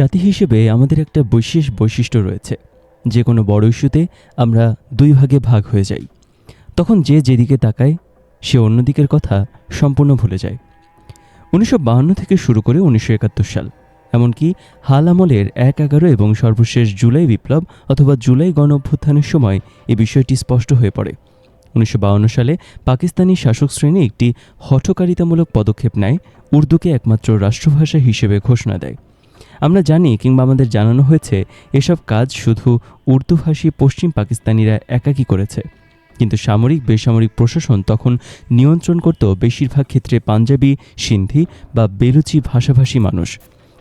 জাতি হিসেবে আমাদের একটা বিশেষ বৈশিষ্ট্য রয়েছে। যে কোনো বড় ইস্যুতে আমরা দুই ভাগে ভাগ হয়ে যাই। তখন যে যেদিকে তাকায়, সে অন্যদিকের কথা সম্পূর্ণ ভুলে যায়। উনিশশো থেকে শুরু করে উনিশশো একাত্তর সাল, এমনকি হাল আমলের এক এগারো এবং সর্বশেষ জুলাই বিপ্লব অথবা জুলাই গণ অভ্যুত্থানের সময় এই বিষয়টি স্পষ্ট হয়ে পড়ে। উনিশশো সালে পাকিস্তানি শাসক শ্রেণি একটি হঠকারিতামূলক পদক্ষেপ নেয়, উর্দুকে একমাত্র রাষ্ট্রভাষা হিসেবে ঘোষণা দেয়। আমরা জানি কিংবা আমাদের জানানো হয়েছে, এসব কাজ শুধু উর্দুভাষী পশ্চিম পাকিস্তানিরা একাকী করেছে। কিন্তু সামরিক, বেসামরিক প্রশাসন তখন নিয়ন্ত্রণ করত বেশিরভাগ ক্ষেত্রে পাঞ্জাবি, সিন্ধি বা বেলুচি ভাষাভাষী মানুষ।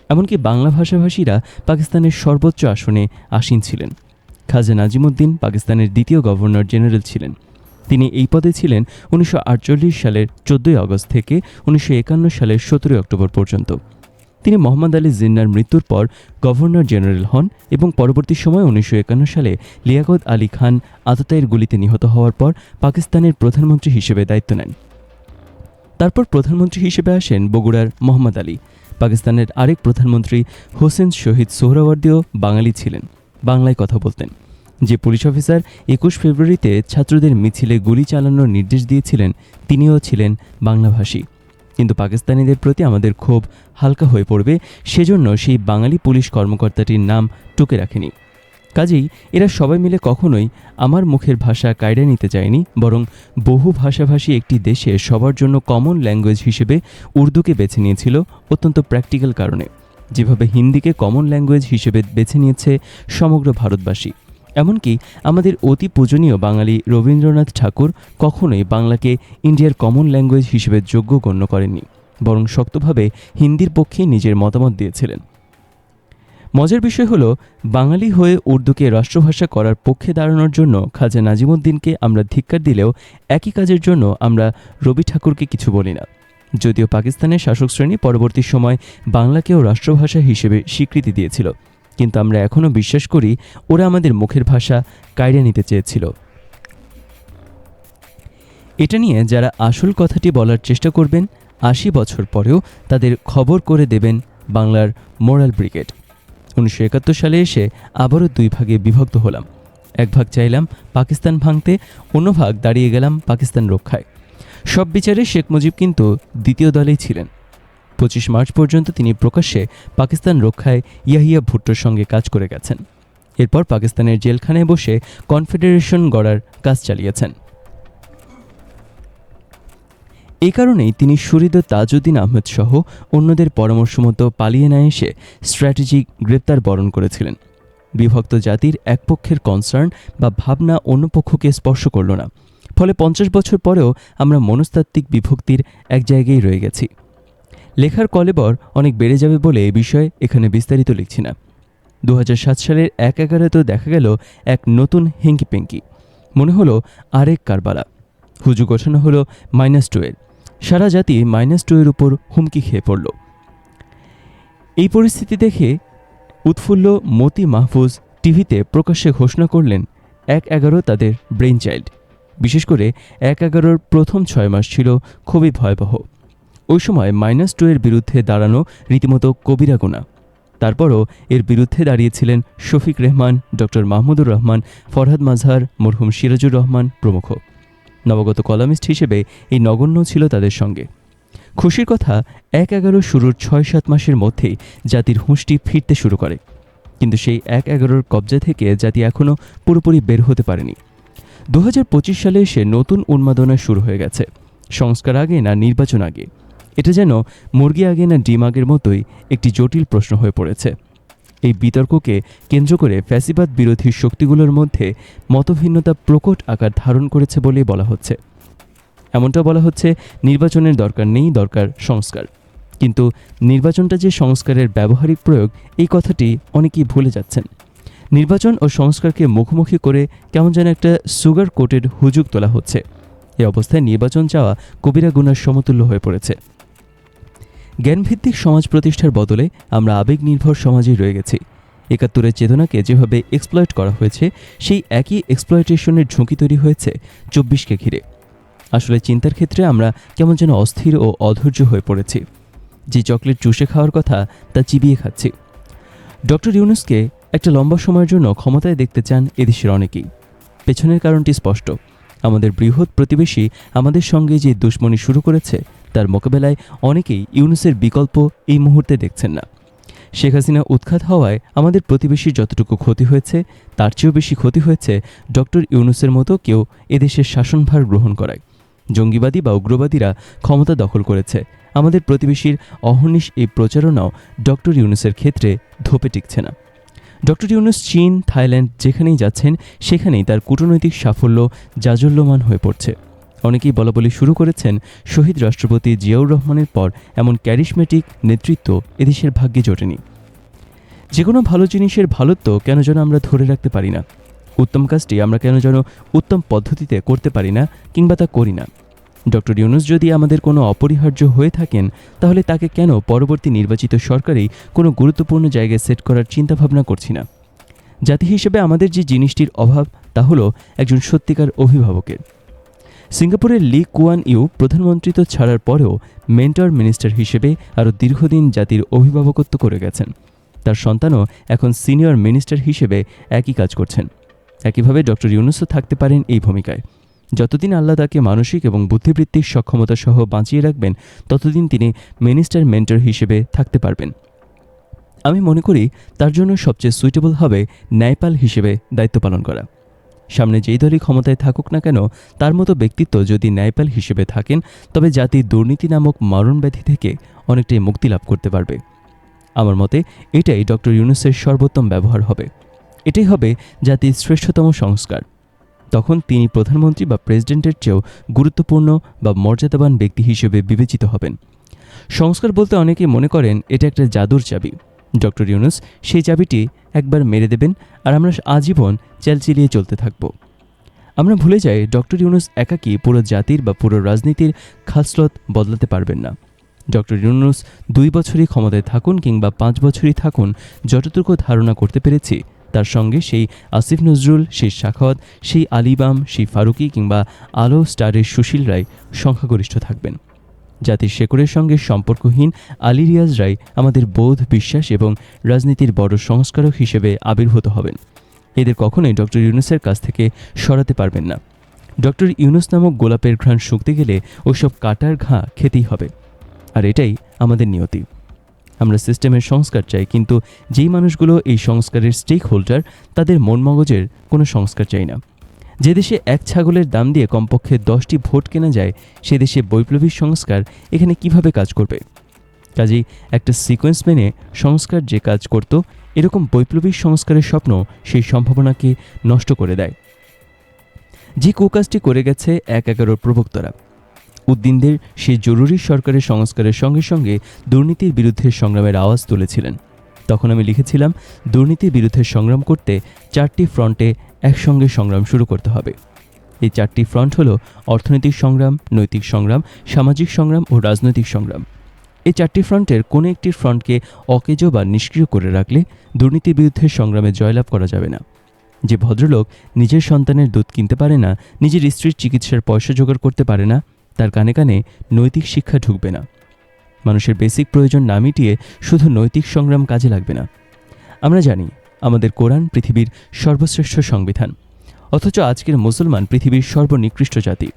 এমনকি বাংলা ভাষাভাষীরা পাকিস্তানের সর্বোচ্চ আসনে আসীন ছিলেন। খাজা নাজিমুদ্দিন পাকিস্তানের দ্বিতীয় গভর্নর জেনারেল ছিলেন। তিনি এই পদে ছিলেন উনিশশো আটচল্লিশ সালের চোদ্দোই আগস্ট থেকে উনিশশো একান্ন সালের সতেরোই অক্টোবর পর্যন্ত। তিনি মোহাম্মদ আলী জিন্নার মৃত্যুর পর গভর্নর জেনারেল হন এবং পরবর্তী সময় উনিশশো একান্ন সালে লিয়াকত আলী খান আততায়ের গুলিতে নিহত হওয়ার পর পাকিস্তানের প্রধানমন্ত্রী হিসেবে দায়িত্ব নেন। তারপর প্রধানমন্ত্রী হিসেবে আসেন বগুড়ার মোহাম্মদ আলী। পাকিস্তানের আরেক প্রধানমন্ত্রী হোসেন শহীদ সোহরাওয়ার্দিও বাঙালি ছিলেন। বাংলায় কথা বলতেন। যে পুলিশ অফিসার একুশ ফেব্রুয়ারিতে ছাত্রদের মিছিলে গুলি চালানোর নির্দেশ দিয়েছিলেন, তিনিও ছিলেন বাংলাভাষী। কিন্তু পাকিস্তানিদের প্রতি আমাদের ক্ষোভ হালকা হয়ে পড়বে, সেজন্য সেই বাঙালি পুলিশ কর্মকর্তাটির নাম টুকে রাখেনি। কাজেই এরা সবাই মিলে কখনোই আমার মুখের ভাষা কায়রা নিতে চায়নি, বরং বহু ভাষাভাষী একটি দেশে সবার জন্য কমন ল্যাঙ্গুয়েজ হিসেবে উর্দুকে বেছে নিয়েছিল অত্যন্ত প্র্যাকটিক্যাল কারণে। যেভাবে হিন্দিকে কমন ল্যাঙ্গুয়েজ হিসেবে বেছে নিয়েছে সমগ্র ভারতবাসী। এমনকি আমাদের অতি পূজনীয় বাঙালি রবীন্দ্রনাথ ঠাকুর কখনোই বাংলাকে ইন্ডিয়ার কমন ল্যাঙ্গুয়েজ হিসেবে যোগ্য গণ্য করেননি, বরং শক্তভাবে হিন্দির পক্ষে নিজের মতামত দিয়েছিলেন। মজার বিষয় হলো, বাঙালি হয়ে উর্দুকে রাষ্ট্রভাষা করার পক্ষে দাঁড়ানোর জন্য খাজা নাজিমুদ্দিনকে আমরা ধিক্কার দিলেও একই কাজের জন্য আমরা রবি ঠাকুরকে কিছু বলি না। যদিও পাকিস্তানের শাসক শ্রেণি পরবর্তী সময় বাংলাকেও রাষ্ট্রভাষা হিসেবে স্বীকৃতি দিয়েছিল। কিন্তু আমরা এখনও বিশ্বাস করি ওরা আমাদের মুখের ভাষা কায়রে নিতে চেয়েছিল। এটা নিয়ে যারা আসল কথাটি বলার চেষ্টা করবেন, আশি বছর পরেও তাদের খবর করে দেবেন বাংলার মোরাল ব্রিগেড। উনিশশো একাত্তর সালে এসে আবারও দুই ভাগে বিভক্ত হলাম। এক ভাগ চাইলাম পাকিস্তান ভাঙতে, অন্য ভাগ দাঁড়িয়ে গেলাম পাকিস্তান রক্ষায়। সব বিচারে শেখ মুজিব কিন্তু দ্বিতীয় দলেই ছিলেন। পঁচিশ মার্চ পর্যন্ত তিনি প্রকাশ্যে পাকিস্তান রক্ষায় ইয়াহিয়া ভুট্টোর সঙ্গে কাজ করে গেছেন। এরপর পাকিস্তানের জেলখানায় বসে কনফেডারেশন গড়ার কাজ চালিয়েছেন। এই কারণেই তিনি শরীদ তাজউদ্দিন আহমেদ সহ অন্যদের পরামর্শ মতো পালিয়ে না এসে স্ট্র্যাটেজিক গ্রেপ্তার বরণ করেছিলেন। বিভক্ত জাতির এক পক্ষের কনসার্ন বা ভাবনা অন্য পক্ষকে স্পর্শ করল না। ফলে পঞ্চাশ বছর পরেও আমরা মনস্তাত্ত্বিক বিভক্তির এক জায়গায় রয়ে গেছি। লেখার কলেবর অনেক বেড়ে যাবে বলে এ বিষয়ে এখানে বিস্তারিত লিখছি না। দু হাজার সাত সালের এক এগারোতেও দেখা গেল এক নতুন হেঙ্কি পেঙ্কি। মনে হলো আরেক কারবালা। হুজু ঘোষণা হলো মাইনাস টুয়ের সারা জাতি মাইনাস টু এর উপর হুমকি খেয়ে পড়ল। এই পরিস্থিতি দেখে উৎফুল্ল মতি মাহফুজ টিভিতে প্রকাশ্যে ঘোষণা করলেন এক এগারো তাদের ব্রেইন চাইল্ড বিশেষ করে এক এগারোর প্রথম ছয় মাস ছিল খুবই ভয়াবহ। ওই সময় মাইনাস টু এর বিরুদ্ধে দাঁড়ানো রীতিমতো কবিরা গোনা। তারপরও এর বিরুদ্ধে দাঁড়িয়েছিলেন শফিক রেহমান, ডক্টর মাহমুদুর রহমান, ফরহাদ মাজহার মরহুম সিরাজুর রহমান প্রমুখ। নবগত কলামিস্ট হিসেবে এই নগণ্য ছিল তাদের সঙ্গে। খুশির কথা, এক এগারো শুরুর ছয় সাত মাসের মধ্যেই জাতির হুঁশটি ফিরতে শুরু করে। কিন্তু সেই এক এগারোর কবজা থেকে জাতি এখনও পুরোপুরি বের হতে পারেনি। দু হাজার পঁচিশ সালে এসে নতুন উন্মাদনা শুরু হয়ে গেছে। সংস্কার আগে না নির্বাচন আগে? এটা যেন মুরগি আগে না ডিম আগের মতোই একটি জটিল প্রশ্ন হয়ে পড়েছে। এই বিতর্ককে কেন্দ্র করে ফ্যাসিবাদ বিরোধী শক্তিগুলোর মধ্যে মতভিন্নতা প্রকট আকার ধারণ করেছে বলেই বলা হচ্ছে। এমনটা বলা হচ্ছে নির্বাচনের দরকার নেই, দরকার সংস্কার। কিন্তু নির্বাচনটা যে সংস্কারের ব্যবহারিক প্রয়োগ, এই কথাটি অনেকেই ভুলে যাচ্ছেন। নির্বাচন ও সংস্কারকে মুখোমুখি করে কেমন যেন একটা সুগার কোটেড হুজুগ তোলা হচ্ছে। এ অবস্থায় নির্বাচন চাওয়া কবিরা গুনার সমতুল্য হয়ে পড়েছে। জ্ঞানভিত্তিক সমাজ প্রতিষ্ঠার বদলে আমরা আবেগ নির্ভর সমাজেই রয়ে গেছি। একাত্তরের চেতনাকে যেভাবে এক্সপ্লয়েট করা হয়েছে, সেই একই এক্সপ্লয়েটেশনের ঝুঁকি তৈরি হয়েছে চব্বিশকে ঘিরে। আসলে চিন্তার ক্ষেত্রে আমরা কেমন যেন অস্থির ও অধৈর্য হয়ে পড়েছি। যে চকলেট চুষে খাওয়ার কথা, তা চিবিয়ে খাচ্ছি। ডক্টর ইউনুসকে একটা লম্বা সময়ের জন্য ক্ষমতায় দেখতে চান এদেশের অনেকেই। পেছনের কারণটি স্পষ্ট। আমাদের বৃহৎ প্রতিবেশী আমাদের সঙ্গে যে দুশ্মনী শুরু করেছে তার মোকাবেলায় অনেকেই ইউনুসের বিকল্প এই মুহূর্তে দেখছেন না। শেখ হাসিনা উৎখাত হওয়ায় আমাদের প্রতিবেশীর যতটুকু ক্ষতি হয়েছে, তার চেয়েও বেশি ক্ষতি হয়েছে ডক্টর ইউনুসের মতো কেউ এদেশের শাসনভার গ্রহণ করায়। জঙ্গিবাদী বা উগ্রবাদীরা ক্ষমতা দখল করেছে। আমাদের প্রতিবেশীর অহর্নিশ এই প্রচারণাও ডক্টর ইউনুসের ক্ষেত্রে ধোপে টিকছে না। ডক্টর ইউনুস চীন, থাইল্যান্ড যেখানেই যাচ্ছেন, সেখানেই তার কূটনৈতিক সাফল্য জাজল্যমান হয়ে পড়ছে। অনেকেই বলাবলি শুরু করেছেন শহীদ রাষ্ট্রপতি জিয়াউর রহমানের পর এমন ক্যারিশমেটিক নেতৃত্ব এদেশের ভাগ্যে জোটেনি। যে কোনো ভালো জিনিসের ভালোত্ব কেন যেন আমরা ধরে রাখতে পারি না? উত্তম কাজটি আমরা কেন যেন উত্তম পদ্ধতিতে করতে পারি না কিংবা তা করি না? ডক্টর ইউনুস যদি আমাদের কোনো অপরিহার্য হয়ে থাকেন, তাহলে তাকে কেন পরবর্তী নির্বাচিত সরকারেই কোনো গুরুত্বপূর্ণ জায়গায় সেট করার চিন্তাভাবনা করছি না? জাতি হিসেবে আমাদের যে জিনিসটির অভাব, তা হলো একজন সত্যিকার অভিভাবকের। সিঙ্গাপুরের লি কুয়ান ইউ প্রধানমন্ত্রিত্ব ছাড়ার পরেও মেন্টর মিনিস্টার হিসেবে আরও দীর্ঘদিন জাতির অভিভাবকত্ব করে গেছেন। তার সন্তানও এখন সিনিয়র মিনিস্টার হিসেবে একই কাজ করছেন। একইভাবে ডক্টর ইউনুসও থাকতে পারেন এই ভূমিকায়। যতদিন আল্লাহ তাকে মানসিক এবং বুদ্ধিবৃত্তিক সক্ষমতা সহ বাঁচিয়ে রাখবেন, ততদিন তিনি মিনিস্টার মেন্টর হিসেবে থাকতে পারবেন। আমি মনে করি তার জন্য সবচেয়ে সুইটেবল হবে ন্যায়পাল হিসেবে দায়িত্ব পালন করা। সামনে যেই দলই ক্ষমতায় থাকুক না কেন, তার মতো ব্যক্তিত্ব যদি ন্যায়পাল হিসেবে থাকেন, তবে জাতি দুর্নীতি নামক মারণ ব্যাধি থেকে অনেকটাই মুক্তি লাভ করতে পারবে। আমার মতে, এটাই ডক্টর ইউনুসের সর্বোত্তম ব্যবহার হবে। এটাই হবে জাতির শ্রেষ্ঠতম সংস্কার। তখন তিনি প্রধানমন্ত্রী বা প্রেসিডেন্টের চেয়েও গুরুত্বপূর্ণ বা মর্যাদাবান ব্যক্তি হিসেবে বিবেচিত হবেন। সংস্কার বলতে অনেকে মনে করেন, এটা একটা জাদুর চাবি। ডক্টর ইউনুস, সেই চাবিটি একবার মেরে দেবেন আর আমরা আজীবন চেলচিলিয়ে চলতে থাকব। আমরা ভুলে যাই ডক্টর ইউনুস একাকী পুরো জাতির বা পুরো রাজনীতির খাসলত বদলাতে পারবেন না। ডক্টর ইউনুস দুই বছরই ক্ষমতায় থাকুন কিংবা পাঁচ বছরই থাকুন, যতটুকু ধারণা করতে পেরেছি, তার সঙ্গে সেই আসিফ নজরুল, সেই শাখাওয়াত, সেই আলিবাম সেই ফারুকি কিংবা আলো স্টারের সুশীল রায় সংখ্যাগরিষ্ঠ থাকবেন। জাতির শেকড়ের সঙ্গে সম্পর্কহীন আলী রিয়াজ রায় আমাদের বোধ, বিশ্বাস এবং রাজনীতির বড় সংস্কারক হিসেবে আবির্ভূত হবেন। এদের কখনোই ডক্টর ইউনুসের কাছ থেকে সরাতে পারবেন না। ডক্টর ইউনুস নামক গোলাপের ঘ্রাণ শুকতে গেলে ওসব কাটার ঘা খেতেই হবে। আর এটাই আমাদের নিয়তি। আমরা সিস্টেমের সংস্কার চাই, কিন্তু যেই মানুষগুলো এই সংস্কারের স্টেক হোল্ডার তাদের মন মগজের কোনো সংস্কার চাই না। যে দেশে এক ছাগলের দাম দিয়ে কমপক্ষে দশটি ভোট কেনা যায়, সে দেশে বৈপ্লবিক সংস্কার এখানে কীভাবে কাজ করবে? কাজেই একটা সিকোয়েন্স মেনে সংস্কার যে কাজ করত, এরকম বৈপ্লবিক সংস্কারের স্বপ্ন সেই সম্ভাবনাকে নষ্ট করে দেয়। যে কুকাজটি করে গেছে এক এগারোর প্রবক্তারা। উদ্দিনদের সেই জরুরি সরকারের সংস্কারের সঙ্গে সঙ্গে দুর্নীতির বিরুদ্ধে সংগ্রামের আওয়াজ তুলেছিলেন। তখন আমি লিখেছিলাম, দুর্নীতির বিরুদ্ধে সংগ্রাম করতে চারটি ফ্রন্টে একসঙ্গে সংগ্রাম শুরু করতে হবে। এই চারটি ফ্রন্ট হলো অর্থনৈতিক সংগ্রাম, নৈতিক সংগ্রাম, সামাজিক সংগ্রাম ও রাজনৈতিক সংগ্রাম। এই চারটি ফ্রন্টের কোনো একটি ফ্রন্টকে অকেজো বা নিষ্ক্রিয় করে রাখলে দুর্নীতির বিরুদ্ধে সংগ্রামে জয়লাভ করা যাবে না। যে ভদ্রলোক নিজের সন্তানের দুধ কিনতে পারে না, নিজের স্ত্রীর চিকিৎসার পয়সা জোগাড় করতে পারে না, তার কানে কানে নৈতিক শিক্ষা ঢুকবে না। মানুষের বেসিক প্রয়োজন না মিটিয়ে শুধু নৈতিক সংগ্রাম কাজে লাগবে না। আমরা জানি আমাদের কোরআন পৃথিবীর সর্বশ্রেষ্ঠ সংবিধান। অথচ আজকের মুসলমান পৃথিবীর সর্বনিকৃষ্ট জাতি।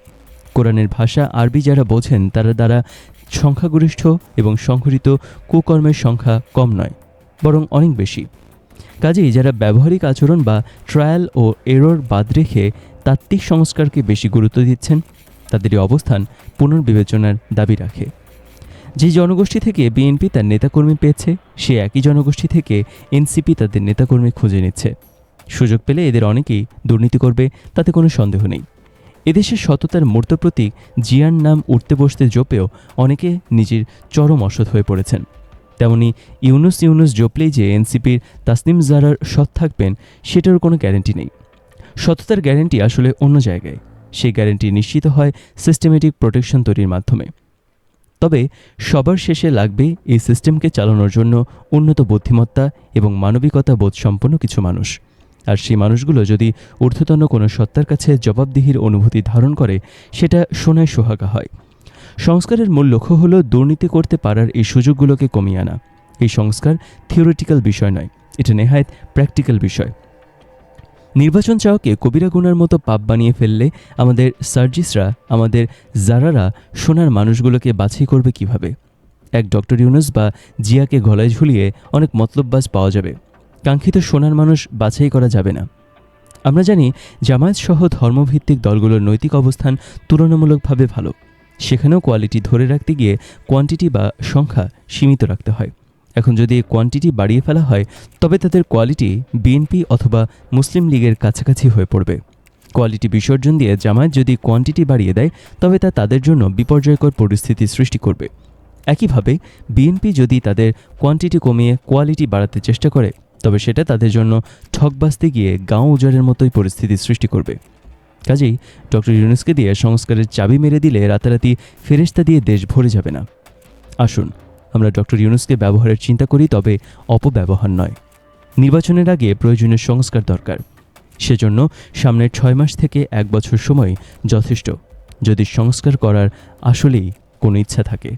কোরআনের ভাষা আরবি যারা বোঝেন, তারা দ্বারা সংখ্যাগরিষ্ঠ এবং সংঘটিত কুকর্মের সংখ্যা কম নয়, বরং অনেক বেশি। কাজেই যারা ব্যবহারিক আচরণ বা ট্রায়াল ও এরর বাদ রেখে তাত্ত্বিক সংস্কারকে বেশি গুরুত্ব দিচ্ছেন, তাদেরই অবস্থান পুনর্বিবেচনার দাবি রাখে। যে জনগোষ্ঠী থেকে বিএনপি তার নেতাকর্মী পেয়েছে, সে একই জনগোষ্ঠী থেকে এনসিপি তাদের নেতাকর্মী খুঁজে নিচ্ছে। সুযোগ পেলে এদের অনেকেই দুর্নীতি করবে, তাতে কোনো সন্দেহ নেই। এদেশের সততার মূর্ত প্রতীক জিয়ার নাম উঠতে বসতে জোপেও অনেকে নিজের চরম অসৎ হয়ে পড়েছেন। তেমনি ইউনুস ইউনুস জোপলেই যে এনসিপির তাসনিম জারার সৎ থাকবেন সেটার কোনো গ্যারেন্টি নেই। সততার গ্যারেন্টি আসলে অন্য জায়গায়। সেই গ্যারেন্টি নিশ্চিত হয় সিস্টেমেটিক প্রোটেকশন তৈরির মাধ্যমে। তবে সবার শেষে লাগবে এই সিস্টেমকে চালানোর জন্য উন্নত বুদ্ধিমত্তা এবং মানবিকতা বোধসম্পন্ন কিছু মানুষ। আর সেই মানুষগুলো যদি ঊর্ধ্বতন কোনো সত্তার কাছে জবাবদিহির অনুভূতি ধারণ করে, সেটা সোনায় সোহাগা হয়। সংস্কারের মূল লক্ষ্য হলো দুর্নীতি করতে পারার এই সুযোগগুলোকে কমিয়ে আনা। এই সংস্কার থিওরিটিক্যাল বিষয় নয়, এটা নেহায়ত প্র্যাকটিক্যাল বিষয়। নির্বাচন চাওয়াকে কবিরা গুনার মতো পাপ বানিয়ে ফেললে আমাদের সার্জিসরা, আমাদের জারারা, সোনার মানুষগুলোকে বাছাই করবে কীভাবে? এক ডক্টর ইউনুস বা জিয়াকে গলায় ঝুলিয়ে অনেক মতলববাজ পাওয়া যাবে। কাঙ্ক্ষিত সোনার মানুষ বাছাই করা যাবে না। আমরা জানি জামায়াত সহ ধর্মভিত্তিক দলগুলোর নৈতিক অবস্থান তুলনামূলকভাবে ভালো। সেখানেও কোয়ালিটি ধরে রাখতে গিয়ে কোয়ান্টিটি বা সংখ্যা সীমিত রাখতে হয়। এখন যদি কোয়ান্টিটি বাড়িয়ে ফেলা হয়, তবে তাদের কোয়ালিটি বিএনপি অথবা মুসলিম লীগের কাছাকাছি হয়ে পড়বে। কোয়ালিটি বিসর্জন দিয়ে জামায়াত যদি কোয়ান্টিটি বাড়িয়ে দেয়, তবে তা তাদের জন্য বিপর্যয়কর পরিস্থিতি সৃষ্টি করবে। একইভাবে বিএনপি যদি তাদের কোয়ান্টিটি কমিয়ে কোয়ালিটি বাড়াতে চেষ্টা করে, তবে সেটা তাদের জন্য ঠকবাসতে গিয়ে গাঁও উজাড়ের মতোই পরিস্থিতি সৃষ্টি করবে। কাজেই ডক্টর ইউনুসকে দিয়ে সংস্কারের চাবি মেরে দিলে রাতারাতি ফেরেস্তা দিয়ে দেশ ভরে যাবে না। আসুন আমরা ডক্টর ইউনুসকে ব্যবহারের চিন্তা করি, তবে অপব্যবহার নয়। নির্বাচনের আগে প্রয়োজনীয় সংস্কার দরকার। সেজন্য সামনের ছয় মাস থেকে এক বছর সময় যথেষ্ট। যদি সংস্কার করার আসলেই কোনো ইচ্ছা থাকে।